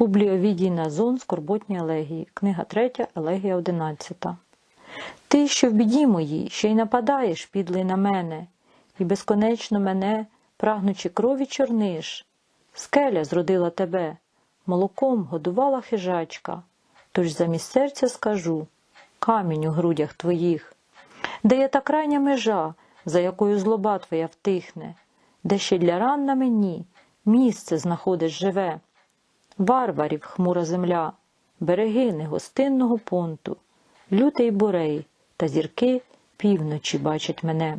Публій Овідій Назон Скорботні елегії. Книга 3, елегія 11. Ти, що в біді моїй, ще й нападаєш, підлий на мене, і безконечно мене, прагнучи крові, чорниш. Скеля зродила тебе, молоком годувала хижачка, тож замість серця скажу камінь у грудях твоїх, де є та крайня межа, за якою злоба твоя втихне, де ще для ран на мені місце знаходиш живе. Варварів хмура земля, береги негостинного понту, лютий бурей та зірки півночі бачать мене.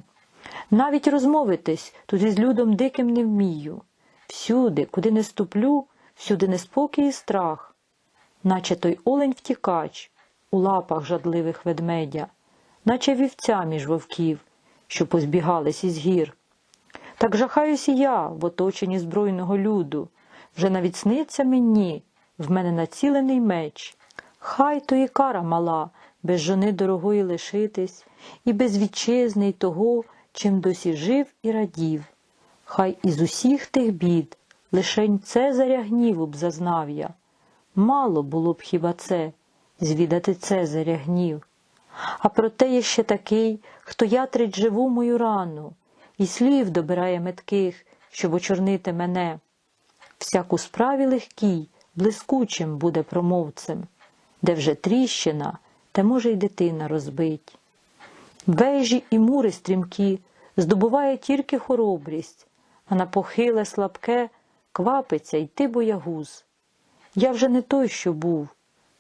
Навіть розмовитись тут із людом диким не вмію. Всюди, куди не ступлю, всюди неспокій і страх, наче той олень втікач у лапах жадливих ведмедя, наче вівця між вовків, що позбігались із гір. Так жахаюсь і я в оточенні збройного люду, вже навіть сниться мені, в мене націлений меч. Хай то і кара мала, без жони дорогої лишитись, і без вітчизни того, чим досі жив і радів. Хай із усіх тих бід лишень Цезаря гніву б зазнав я. Мало було б хіба це, звідати Цезаря гнів. А проте є ще такий, хто ятрить живу мою рану, і слів добирає метких, щоб очорнити мене. Всяку справі легкій, блискучим буде промовцем, де вже тріщина, те може й дитина розбить. Вежі і мури стрімкі здобуває тільки хоробрість, а на похиле слабке квапиться йти боягуз. Я вже не той, що був,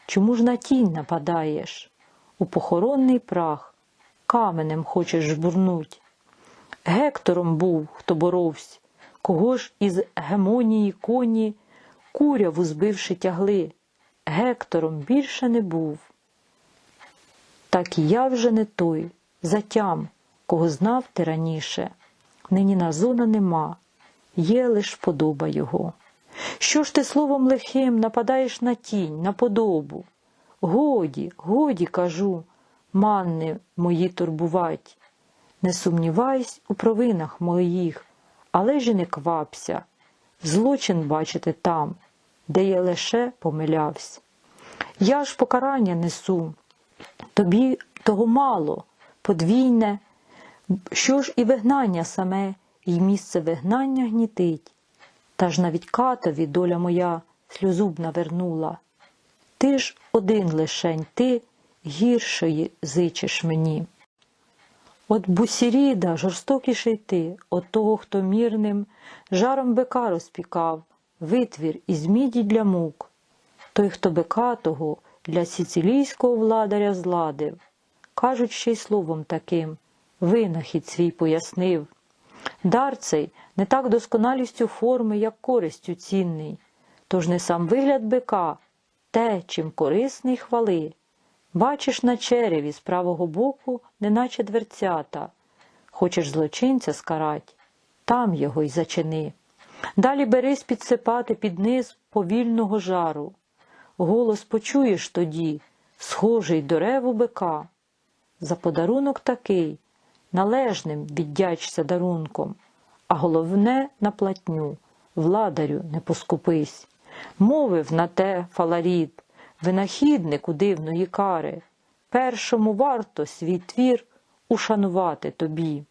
чому ж на тінь нападаєш? У похоронний прах каменем хочеш жбурнуть. Гектором був, хто боровсь, кого ж із гемонії коні куряву збивши тягли. Гектором більше не був. Так і я вже не той, затям, кого знав ти раніше. Нині назона нема, є лиш подоба його. Що ж ти словом лихим нападаєш на тінь, на подобу? Годі, годі, кажу, манни мої турбувать. Не сумнівайся у провинах моїх, але ж не квапся. Злочин бачити там, де я лише помилявся. Я ж покарання несу, тобі того мало, подвійне, що ж і вигнання саме, і місце вигнання гнітить. Та ж навіть катові доля моя сльозу б навернула. Ти ж один лишень, ти гіршої зичиш мені. От бусіріда жорстокіший ти, от того, хто мірним жаром бика розпікав, витвір із міді для мук. Той, хто бика того для сицилійського владаря зладив, кажуть ще й словом таким, винахід свій пояснив. Дар цей не так досконалістю форми, як користю цінний, тож не сам вигляд бика, те, чим корисний хвали. Бачиш на череві з правого боку, неначе дверцята. Хочеш злочинця скарать, там його й зачини. Далі берись підсипати під низ повільного жару. Голос почуєш тоді, схожий до реву бика. За подарунок такий, належним віддячся дарунком, а головне на платню, владарю не поскупись. Мовив на те фаларіт, винахіднику дивної кари, першому варто свій твір ушанувати тобі.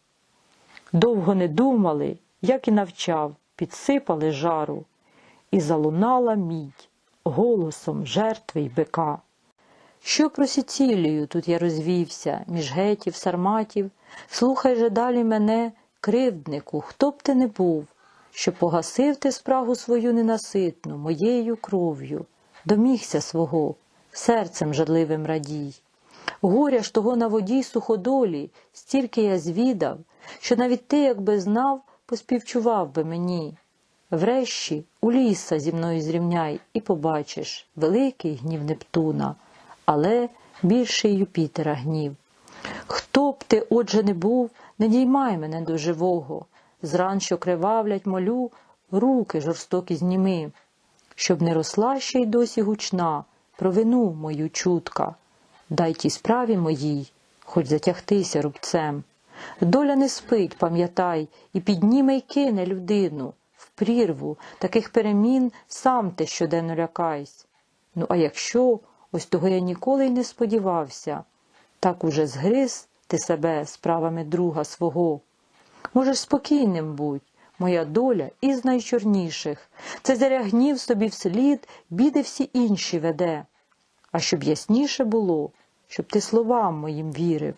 Довго не думали, як і навчав, підсипали жару, і залунала мідь голосом жертви й бика. Що про Сіцілію тут я розвівся, між гетів, сарматів, слухай же далі мене, кривднику, хто б ти не був, що погасив ти спрагу свою ненаситну, моєю кров'ю, домігся свого, серцем жадливим радій. Горя ж того на воді суходолі, стільки я звідав, що навіть ти, якби знав, поспівчував би мені. Врешті у ліса зі мною зрівняй і побачиш великий гнів Нептуна, але більший Юпітера гнів. Хто б ти, отже, не був, не діймай мене до живого, зран, що кривавлять, молю, руки жорстокі зніми, щоб не росла ще й досі гучна, про вину мою чутка. Дай тій справі моїй, хоч затягтися рубцем. Доля не спить, пам'ятай, і підніме й кине людину в прірву, таких перемін сам ти щоденно лякайсь. Ну, а якщо, ось того я ніколи й не сподівався, так уже згриз ти себе справами друга свого. Можеш спокійним будь, моя доля із найчорніших. Це заря гнів собі вслід, біди всі інші веде. А щоб ясніше було, щоб ти словам моїм вірив,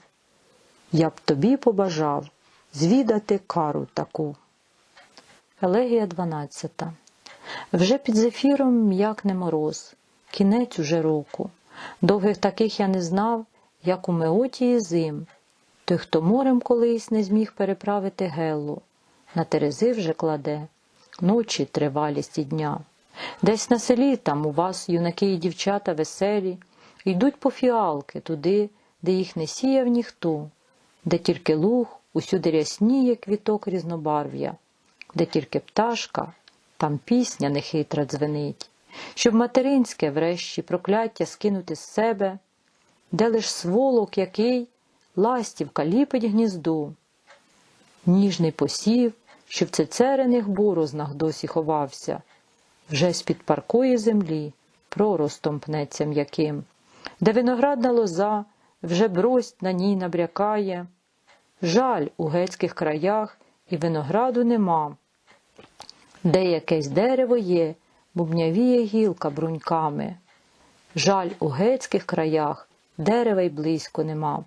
я б тобі побажав звідати кару таку. Елегія 12. Вже під зефіром м'якне мороз, кінець уже року. Довгих таких я не знав, як у Меотії зим. Той, хто морем колись не зміг переправити геллу, на терези вже кладе, ночі тривалісті дня. Десь на селі там у вас юнаки і дівчата веселі, йдуть по фіалки туди, де їх не сіяв ніхто, де тільки луг усюди рясніє квіток різнобарв'я, де тільки пташка, там пісня нехитра дзвенить, щоб материнське врешті прокляття скинути з себе, де лиш сволок який ластівка ліпить гніздо, ніжний посів, що в цецерених борознах досі ховався, вже з-під паркої землі проростом пнеться м'яким, де виноградна лоза вже брость на ній набрякає, жаль у гецьких краях і винограду нема, де якесь дерево є, бубнявіє гілка бруньками. Жаль у гецьких краях дерева й близько нема.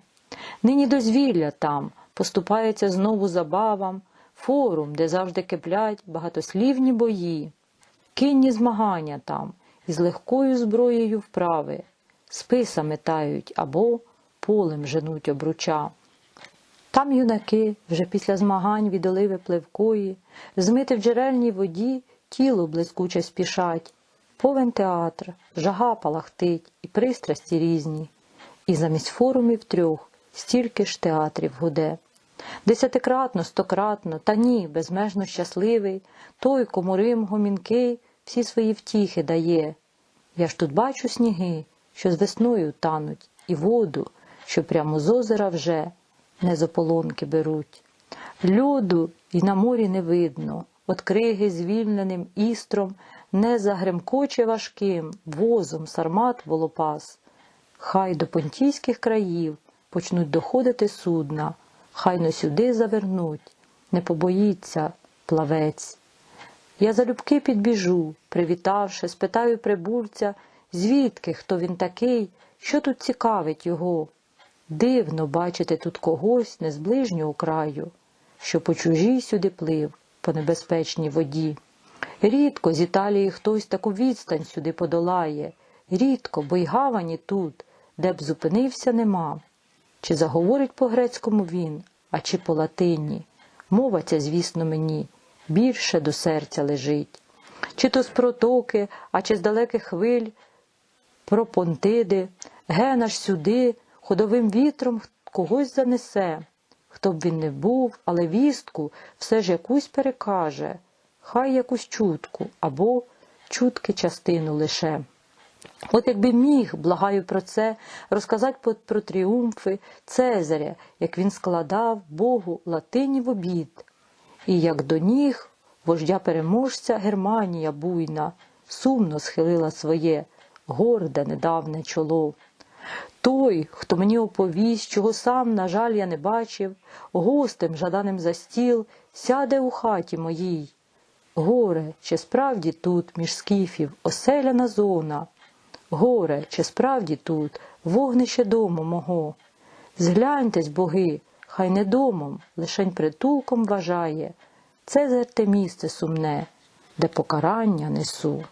Нині дозвілля там поступається знову забавам, форум, де завжди киплять багатослівні бої, кінні змагання там із легкою зброєю вправи, списа метають або полем женуть обруча. Там юнаки вже після змагань від оливи пливкої, змити в джерельній воді тіло блискуче спішать, повен театр, жага палахтить і пристрасті різні, і замість форумів трьох стільки ж театрів гуде. Десятикратно, стократно, та ні, безмежно щасливий, той, кому Рим гомінкий, всі свої втіхи дає. Я ж тут бачу сніги, що з весною тануть, і воду, що прямо з озера вже не з ополонки беруть. Люду й на морі не видно, от криги звільненим істром не загремкоче важким возом сармат волопас. Хай до понтійських країв почнуть доходити судна, хай но сюди завернуть, не побоїться плавець. Я залюбки підбіжу, привітавши, спитаю прибульця, звідки, хто він такий, що тут цікавить його. Дивно бачити тут когось не з ближнього краю, що по чужій сюди плив по небезпечній воді. Рідко з Італії хтось таку відстань сюди подолає, рідко, бо й гавані тут, де б зупинився, нема. Чи заговорить по-грецькому він, а чи по латині? Мова ця, звісно, мені більше до серця лежить. Чи то з протоки, а чи з далеких хвиль, про понтиди, гена ж сюди, ходовим вітром когось занесе. Хто б він не був, але вістку все ж якусь перекаже, хай якусь чутку або чутки частину лише. От якби міг, благаю про це, розказати про тріумфи Цезаря, як він складав Богу латині в обід, і як до ніг вождя переможця Германія буйна, сумно схилила своє горде недавне чоло. Той, хто мені оповість, чого сам, на жаль, я не бачив, гостем, жаданим за стіл, сяде у хаті моїй. Горе, чи справді тут, між скіфів, оселяна зона? Горе, чи справді тут, вогнище дому мого? Згляньтесь, боги, хай не домом, лишень притулком вважає. Це зерте місце сумне, де покарання несу.